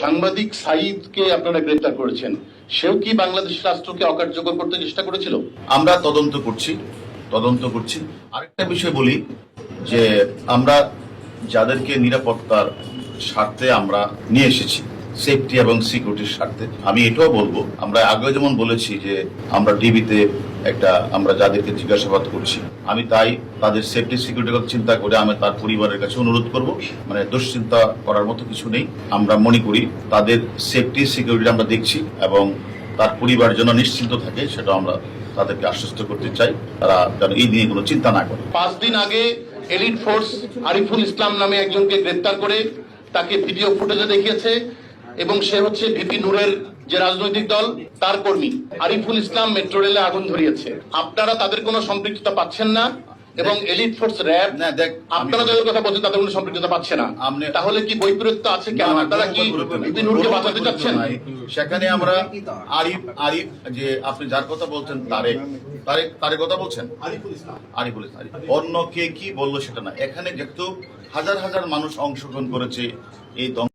সাংবাদিক সাইদকে আপনারা গ্রেপ্তার করেছেন। সেও কি বাংলাদেশ রাষ্ট্রকে অকার্যকর করতে চেষ্টা করেছিল? আমরা তদন্ত করছি তদন্ত করছি। আরেকটা বিষয় বলি, যে আমরা যাদেরকে নিরাপত্তার স্বার্থে আমরা নিয়ে এসেছি সেফটি এবং সিকিউরিটির স্বার্থে। আমি এটাও বলব, আমরা আগে যেমন বলেছি যে আমরা টিভিতে একটা আমরা যাদেরকে জিজ্ঞাসাবাদ করছি, আমি তাই তাদের সেফটি সিকিউরিটির কথা চিন্তা করে আমি তার পরিবারের কাছে অনুরোধ করব মানে দুশ্চিন্তা করার মতো কিছু নেই। আমরা মনে করি তাদের সেফটি সিকিউরিটি আমরা দেখছি এবং তার পরিবার যেন নিশ্চিন্ত থাকে, সেটা আমরা তাদেরকে আশ্বস্ত করতে চাই, তারা যেন এই নিয়ে কোনো চিন্তা না করে। পাঁচ দিন আগে এলিট ফোর্স আরিফুল ইসলাম নামে একজনকে গ্রেপ্তার করে তাকে ভিডিও ফুটেজে দেখিয়েছে। এবং সে হচ্ছে ভিপি নূরের যে রাজনৈতিক দল তার কর্মী। আরিফুল ইসলাম মেট্রো রেলে আগুন ধরিয়েছে। আপনারা তাদের কোনো সম্পৃক্ততা পাচ্ছেন না এবং এলিট ফোর্স র্যাব না, দেখ, আপনারা যাদের কথা বলছেন তাদের কোনো সম্পৃক্ততা পাচ্ছে না। তাহলে কি বৈপরীত্য আছে কেন? আপনারা কি। ভিপি নূরকে বাঁচাতে চাচ্ছেন? সেখানে আমরা আরিফ আরিফ যে আপনি যার কথা বলছেন তারেক। তারেক তারেক কথা বলছেন? আরিফুল ইসলাম। আরিফুল ইসলাম। অন্য কে কি বলল সেটা না। এখানে যেহেতু হাজার হাজার মানুষ অংশগ্রহণ করেছে এই দম